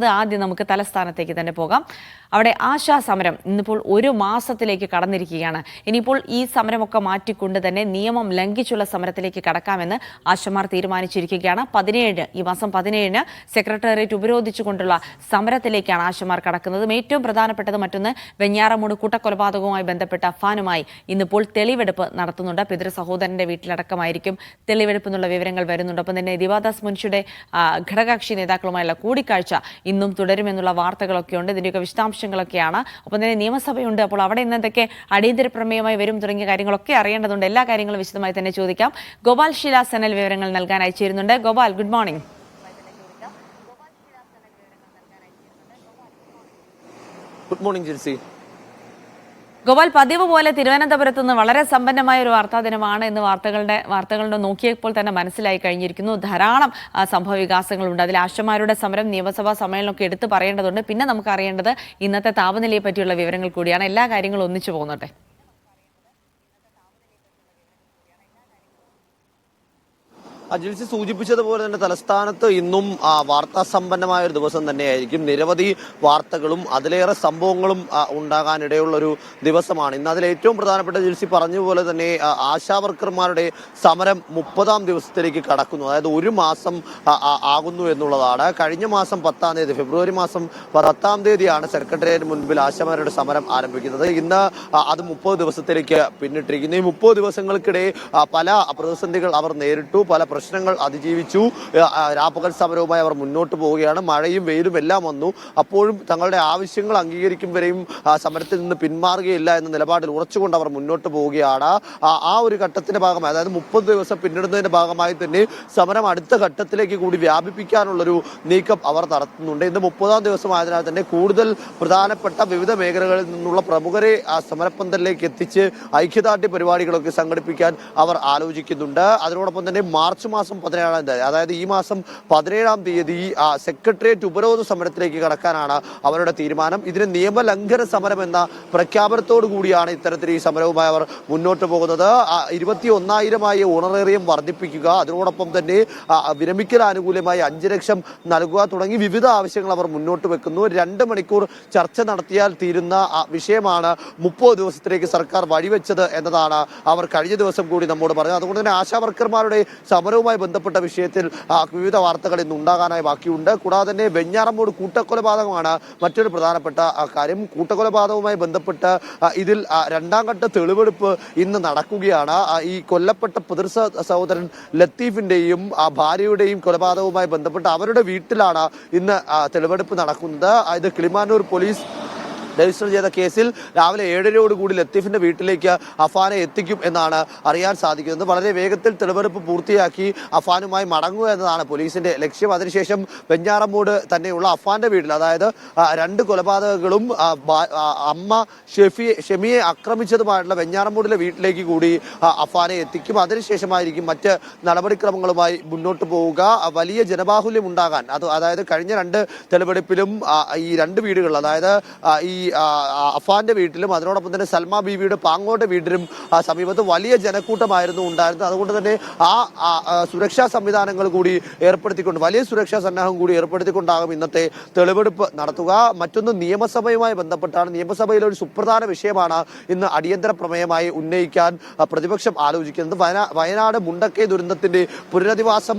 അത് ആദ്യം നമുക്ക് തലസ്ഥാനത്തേക്ക് തന്നെ പോകാം. അവിടെ ആശാ സമരം ഇന്നിപ്പോൾ ഒരു മാസത്തിലേക്ക് കടന്നിരിക്കുകയാണ്. ഇനിയിപ്പോൾ ഈ സമരമൊക്കെ മാറ്റിക്കൊണ്ട് തന്നെ നിയമം ലംഘിച്ചുള്ള സമരത്തിലേക്ക് കടക്കാമെന്ന് ആശമാർ തീരുമാനിച്ചിരിക്കുകയാണ്. പതിനേഴ് ഈ മാസം പതിനേഴിന് സെക്രട്ടേറിയറ്റ് ഉപരോധിച്ചുകൊണ്ടുള്ള സമരത്തിലേക്കാണ് ആശമാർ കടക്കുന്നത്. ഏറ്റവും പ്രധാനപ്പെട്ടത് മറ്റൊന്ന് വെഞ്ഞാറമൂട് കൂട്ടക്കൊലപാതകവുമായി ബന്ധപ്പെട്ട അഫാനുമായി ഇന്നിപ്പോൾ തെളിവെടുപ്പ് നടത്തുന്നുണ്ട്. പിതൃ സഹോദരന്റെ വീട്ടിലടക്കമായിരിക്കും തെളിവെടുപ്പ് എന്നുള്ള വിവരങ്ങൾ വരുന്നുണ്ട്. ഒപ്പം തന്നെ ദിവാദാസ് മുൻഷിയുടെ ഘടകകക്ഷി നേതാക്കളുമായുള്ള കൂടിക്കാഴ്ച ഇന്നും തുടരുമെന്നുള്ള വാർത്തകളൊക്കെയുണ്ട് ഇതിന്റെയൊക്കെ വിശദാംശങ്ങളൊക്കെയാണ്. ഒപ്പം തന്നെ നിയമസഭയുണ്ട്. അപ്പോൾ അവിടെ ഇന്ന് എന്തൊക്കെ അടിയന്തര പ്രമേയമായി വരും തുടങ്ങിയ കാര്യങ്ങളൊക്കെ അറിയേണ്ടതുണ്ട്. എല്ലാ കാര്യങ്ങളും വിശദമായി തന്നെ ചോദിക്കാം. ഗോപാൽ ശില സെനൽ വിവരങ്ങൾ നൽകാൻ അയച്ചിരുന്നുണ്ട്. Gopal good morning. Good morning Jincy Gopal പതിവ് പോലെ തിരുവനന്തപുരത്ത് നിന്ന് വളരെ സമ്പന്നമായ ഒരു വാർത്താ ദിനമാണ് എന്ന് വാർത്തകളുടെ വാർത്തകളുടെ നോക്കിയപ്പോൾ തന്നെ മനസ്സിലായി കഴിഞ്ഞിരിക്കുന്നു. ധാരാളം സംഭവ വികാസങ്ങളുണ്ട്. അതിൽ ആശമാരുടെ സമരം നിയമസഭാ സമ്മേളനമൊക്കെ എടുത്തു പറയേണ്ടതുണ്ട്. പിന്നെ നമുക്ക് അറിയേണ്ടത് ഇന്നത്തെ താപനിലയെ പറ്റിയുള്ള വിവരങ്ങൾ കൂടിയാണ്. എല്ലാ കാര്യങ്ങളും ഒന്നിച്ചു പോകുന്നട്ടെ. അജിൽസി സൂചിപ്പിച്ചതുപോലെ തന്നെ തലസ്ഥാനത്ത് ഇന്നും വാർത്താ സമ്പന്നമായ ഒരു ദിവസം തന്നെയായിരിക്കും. നിരവധി വാർത്തകളും അതിലേറെ സംഭവങ്ങളും ഉണ്ടാകാനിടയുള്ള ഒരു ദിവസമാണ്. ഇന്ന് അതിൽ ഏറ്റവും പ്രധാനപ്പെട്ട ജിൽസി പറഞ്ഞതുപോലെ തന്നെ ആശാവർക്കർമാരുടെ ആശാ വർക്കർമാരുടെ സമരം മുപ്പതാം ദിവസത്തിലേക്ക് കടക്കുന്നു. അതായത് ഒരു മാസം ആകുന്നു എന്നുള്ളതാണ്. കഴിഞ്ഞ മാസം പത്താം തീയതി ഫെബ്രുവരി മാസം പത്താം തീയതിയാണ് സെക്രട്ടേറിയറ്റ് മുൻപിൽ ആശാമാരുടെ സമരം ആരംഭിക്കുന്നത്. ഇന്ന് അത് മുപ്പത് ദിവസത്തിലേക്ക് പിന്നിട്ടിരിക്കുന്നു. ഈ മുപ്പത് ദിവസങ്ങൾക്കിടെ പല പ്രതിസന്ധികൾ അവർ നേരിട്ടു. പല പ്രശ്നങ്ങൾ അതിജീവിച്ചു. രാപ്പകൽ സമരവുമായി അവർ മുന്നോട്ട് പോവുകയാണ്. മഴയും വെയിലും എല്ലാം വന്നു. അപ്പോഴും തങ്ങളുടെ ആവശ്യങ്ങൾ അംഗീകരിക്കും വരെയും സമരത്തിൽ നിന്ന് പിന്മാറുകയില്ല എന്ന നിലപാടിൽ ഉറച്ചുകൊണ്ട് അവർ മുന്നോട്ട് പോവുകയാണ്. ആ ഒരു ഘട്ടത്തിന്റെ ഭാഗമായി അതായത് മുപ്പത് ദിവസം പിന്നിടുന്നതിന്റെ ഭാഗമായി തന്നെ സമരം അടുത്ത ഘട്ടത്തിലേക്ക് കൂടി വ്യാപിപ്പിക്കാനുള്ളൊരു നീക്കം അവർ നടത്തുന്നുണ്ട്. ഇന്ന് മുപ്പതാം ദിവസമായതിനാൽ തന്നെ കൂടുതൽ പ്രധാനപ്പെട്ട വിവിധ മേഖലകളിൽ നിന്നുള്ള പ്രമുഖരെ ആ സമരപ്പന്തലിലേക്ക് എത്തിച്ച് ഐക്യദാർഢ്യ പരിപാടികളൊക്കെ സംഘടിപ്പിക്കാൻ അവർ ആലോചിക്കുന്നുണ്ട്. അതിനോടൊപ്പം തന്നെ മാർച്ച് മാസം പതിനേഴാം തീയതി. അതായത് ഈ മാസം പതിനേഴാം തീയതി സെക്രട്ടേറിയറ്റ് ഉപരോധ സമരത്തിലേക്ക് കടക്കാനാണ് അവരുടെ തീരുമാനം. ഇതിന് നിയമലംഘന സമരം എന്ന പ്രഖ്യാപനത്തോടു കൂടിയാണ് ഇത്തരത്തിൽ ഈ സമരവുമായി അവർ മുന്നോട്ട് പോകുന്നത്. ഇരുപത്തി ഒന്നായിരമായി ഓണറേറിയം വർദ്ധിപ്പിക്കുക അതിനോടൊപ്പം തന്നെ വിരമിക്കൽ ആനുകൂല്യമായി അഞ്ച് ലക്ഷം നൽകുക തുടങ്ങി വിവിധ ആവശ്യങ്ങൾ അവർ മുന്നോട്ട് വെക്കുന്നു. രണ്ട് മണിക്കൂർ ചർച്ച നടത്തിയാൽ തീരുന്ന വിഷയമാണ് മുപ്പത് ദിവസത്തിലേക്ക് സർക്കാർ വഴിവെച്ചത് എന്നതാണ് അവർ കഴിഞ്ഞ ദിവസം കൂടി നമ്മോട് പറഞ്ഞത്. അതുകൊണ്ട് തന്നെ ആശാ വർക്കർമാരുടെ സമരവുമായി ബന്ധപ്പെട്ട വിഷയത്തിൽ വിവിധ വാർത്തകൾ ഇന്ന് ഉണ്ടാകാനായി ബാക്കിയുണ്ട്. കൂടാതെ തന്നെ വെഞ്ഞാറമ്മൂട് കൂട്ടക്കൊലപാതകമാണ് മറ്റൊരു പ്രധാനപ്പെട്ട കാര്യം. കൂട്ടക്കൊലപാതകവുമായി ബന്ധപ്പെട്ട് ഇതിൽ രണ്ടാം ഘട്ട തെളിവെടുപ്പ് ഇന്ന് നടക്കുകയാണ്. ഈ കൊല്ലപ്പെട്ട പിതൃ സഹോദരൻ ലത്തീഫിന്റെയും ഭാര്യയുടെയും കൊലപാതകവുമായി ബന്ധപ്പെട്ട് അവരുടെ വീട്ടിലാണ് ഇന്ന് തെളിവെടുപ്പ് നടക്കുന്നത്. ഇത് കിളിമാനൂർ പോലീസ് രജിസ്റ്റർ ചെയ്ത കേസിൽ രാവിലെ ഏഴരയോടുകൂടി ലത്തീഫിന്റെ വീട്ടിലേക്ക് അഫാനെ എത്തിക്കും എന്നാണ് അറിയാൻ സാധിക്കുന്നത്. വളരെ വേഗത്തിൽ തെളിവെടുപ്പ് പൂർത്തിയാക്കി അഫാനുമായി മടങ്ങുക എന്നതാണ് പോലീസിന്റെ ലക്ഷ്യം. അതിനുശേഷം വെഞ്ഞാറമ്മൂട് തന്നെയുള്ള അഫാന്റെ വീട്ടിൽ അതായത് രണ്ട് കൊലപാതകങ്ങളും അമ്മ ഷെഫിയെ ഷെമിയെ ആക്രമിച്ചതുമായിട്ടുള്ള വെഞ്ഞാറമ്മൂടിലെ വീട്ടിലേക്ക് കൂടി അഫാനെ എത്തിക്കും. അതിനുശേഷമായിരിക്കും മറ്റ് നടപടിക്രമങ്ങളുമായി മുന്നോട്ട് പോവുക. വലിയ ജനബാഹുല്യം ഉണ്ടാകാൻ അത് അതായത് കഴിഞ്ഞ രണ്ട് തെളിവെടുപ്പിലും ഈ രണ്ട് വീടുകൾ അതായത് ഈ അഫാന്റെ വീട്ടിലും അതിനോടൊപ്പം തന്നെ സൽമ ബീവിയുടെ പാങ്ങോട്ടെ വീട്ടിലും സമീപത്ത് വലിയ ജനക്കൂട്ടമായിരുന്നു ഉണ്ടായിരുന്നത്. അതുകൊണ്ട് തന്നെ ആ സുരക്ഷാ സംവിധാനങ്ങൾ കൂടി ഏർപ്പെടുത്തിക്കൊണ്ട് വലിയ സുരക്ഷാ സന്നാഹം കൂടി ഏർപ്പെടുത്തിക്കൊണ്ടാകും ഇന്നത്തെ തെളിവെടുപ്പ് നടത്തുക. മറ്റൊന്ന് നിയമസഭയുമായി ബന്ധപ്പെട്ടാണ്. നിയമസഭയിലെ ഒരു സുപ്രധാന വിഷയമാണ് ഇന്ന് അടിയന്തര പ്രമേയമായി ഉന്നയിക്കാൻ പ്രതിപക്ഷം ആലോചിക്കുന്നത്. വയനാട് മുണ്ടക്കൈ ദുരന്തത്തിന്റെ പുനരധിവാസം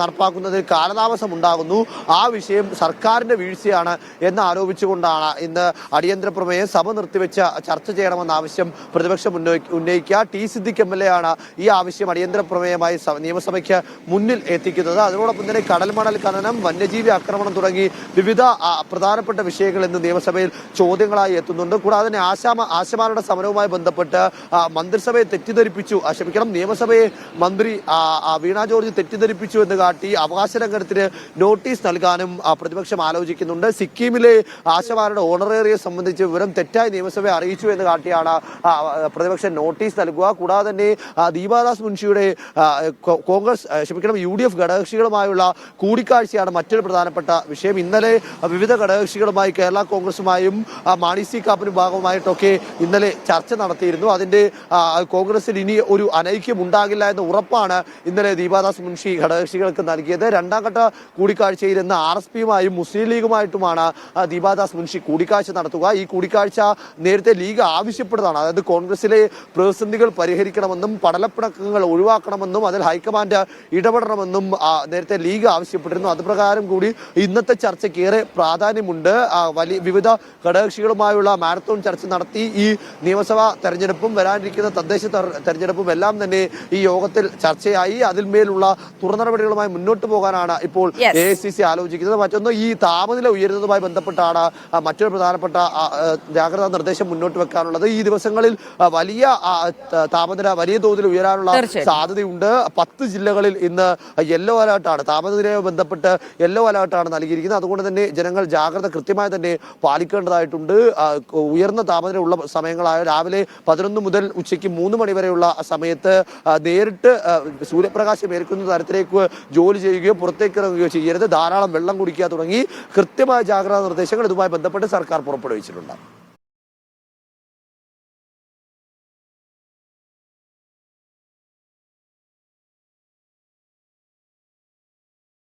നടപ്പാക്കുന്നതിൽ കാലതാമസം ഉണ്ടാകുന്നു ആ വിഷയം സർക്കാരിന്റെ വീഴ്ചയാണ് എന്ന് ആരോപിച്ചുകൊണ്ടാണ് ഇന്ന് അടിയന്തര പ്രമേയം സഭ നിർത്തിവെച്ച് ചർച്ച ചെയ്യണമെന്ന ആവശ്യം പ്രതിപക്ഷം ഉന്നയിക്കുക. T Siddique M L A ആണ് ഈ ആവശ്യം അടിയന്തര പ്രമേയമായി നിയമസഭയ്ക്ക് മുന്നിൽ എത്തിക്കുന്നത്. അതിനോടൊപ്പം തന്നെ കടൽമണൽ ഖനനം വന്യജീവി ആക്രമണം തുടങ്ങി വിവിധ പ്രധാനപ്പെട്ട വിഷയങ്ങൾ ഇന്ന് നിയമസഭയിൽ ചോദ്യങ്ങളായി എത്തുന്നുണ്ട്. കൂടാതെ തന്നെ ആശാമ ആശമാരുടെ സമരവുമായി ബന്ധപ്പെട്ട് മന്ത്രിസഭയെ തെറ്റിദ്ധരിപ്പിച്ചു. ക്ഷമിക്കണം നിയമസഭയെ മന്ത്രി വീണ ജോർജ് തെറ്റിദ്ധരിപ്പിച്ചു എന്ന് കാട്ടി അവകാശ രംഗത്തിന് നോട്ടീസ് നൽകാനും പ്രതിപക്ഷം ആലോചിക്കുന്നുണ്ട്. സിക്കിമിലെ ആശമാരുടെ ഓണർ ഓണറേറിയം സംബന്ധിച്ച് വിവരം തെറ്റായി നിയമസഭയെ അറിയിച്ചു എന്ന് കാട്ടിയാണ് പ്രതിപക്ഷ നോട്ടീസ് നൽകുക. കൂടാതെ തന്നെ ദീപാദാസ് മുൻഷിയുടെ കോൺഗ്രസ് ക്ഷമിക്കണം യു ഡി എഫ് ഘടകകക്ഷികളുമായുള്ള കൂടിക്കാഴ്ചയാണ് മറ്റൊരു പ്രധാനപ്പെട്ട വിഷയം. ഇന്നലെ വിവിധ ഘടകകക്ഷികളുമായി കേരള കോൺഗ്രസുമായും മാണി സി കാപ്പിന് ഭാഗമായിട്ടൊക്കെ ഇന്നലെ ചർച്ച നടത്തിയിരുന്നു. അതിന്റെ കോൺഗ്രസിൽ ഇനി ഒരു അനൈക്യം ഉണ്ടാകില്ല എന്ന ഉറപ്പാണ് ഇന്നലെ ദീപാദാസ് മുൻഷി ഘടകകക്ഷികൾക്ക് നൽകിയത്. രണ്ടാം ഘട്ട കൂടിക്കാഴ്ചയിൽ ഇന്ന് ആർ എസ് പിയുമായും മുസ്ലിം ലീഗുമായിട്ടുമാണ് ദീപാദാസ് മുൻഷി കൂടിക്കാഴ്ച നടത്തുക. ഈ കൂടിക്കാഴ്ച നേരത്തെ ലീഗ് ആവശ്യപ്പെട്ടതാണ് അതായത് കോൺഗ്രസിലെ പ്രതിസന്ധികൾ പരിഹരിക്കണമെന്നും പടലപ്പിണക്കങ്ങൾ ഒഴിവാക്കണമെന്നും അതിൽ ഹൈക്കമാൻഡ് ഇടപെടണമെന്നും നേരത്തെ ലീഗ് ആവശ്യപ്പെട്ടിരുന്നു. അതുപ്രകാരം കൂടി ഇന്നത്തെ ചർച്ചയ്ക്ക് ഏറെ പ്രാധാന്യമുണ്ട്. വലിയ വിവിധ ഘടകകക്ഷികളുമായുള്ള മാരത്തോൺ ചർച്ച നടത്തി. ഈ നിയമസഭാ തെരഞ്ഞെടുപ്പും വരാനിരിക്കുന്ന തദ്ദേശ തെര- തെരഞ്ഞെടുപ്പും എല്ലാം തന്നെ ഈ യോഗത്തിൽ ചർച്ചയായി. അതിന്മേലുള്ള തുറ നടപടികളുമായി മുന്നോട്ട് പോകാനാണ് ഇപ്പോൾ. എ ഐ സി സി ആലോചിക്കുന്നത്. മറ്റൊന്ന് ഈ താപനില ഉയരുന്നതുമായി ബന്ധപ്പെട്ടാണ് മറ്റൊരു പ്രധാനപ്പെട്ട ജാഗ്രതാ നിർദ്ദേശം മുന്നോട്ട് വെക്കാനുള്ളത്. ഈ ദിവസങ്ങളിൽ വലിയ താപനില വലിയ തോതിൽ ഉയരാനുള്ള സാധ്യതയുണ്ട്. പത്ത് ജില്ലകളിൽ ഇന്ന് യെല്ലോ അലേർട്ടാണ്. താപനിലയുമായി ബന്ധപ്പെട്ട് യെല്ലോ അലേർട്ടാണ് നൽകിയിരിക്കുന്നത്. അതുകൊണ്ട് തന്നെ ജനങ്ങൾ ജാഗ്രത കൃത്യമായി തന്നെ പാലിക്കേണ്ടതായിട്ടുണ്ട്. ഉയർന്ന താപനില ഉള്ള സമയങ്ങളായ രാവിലെ പതിനൊന്ന് മുതൽ ഉച്ചയ്ക്ക് മൂന്ന് മണി വരെയുള്ള സമയത്ത് നേരിട്ട് സൂര്യപ്രകാശം ഏൽക്കുന്ന തരത്തിലേക്ക് ജോലി ചെയ്യുകയോ പുറത്തേക്ക് ഇറങ്ങുകയോ ചെയ്യരുത്. ധാരാളം വെള്ളം കുടിക്കുക തുടങ്ങി കൃത്യമായ ജാഗ്രതാ നിർദ്ദേശങ്ങൾ ഇതുമായി ബന്ധപ്പെട്ട് സർക്കാർ പുറപ്പെടുവിച്ചിട്ടുണ്ട്.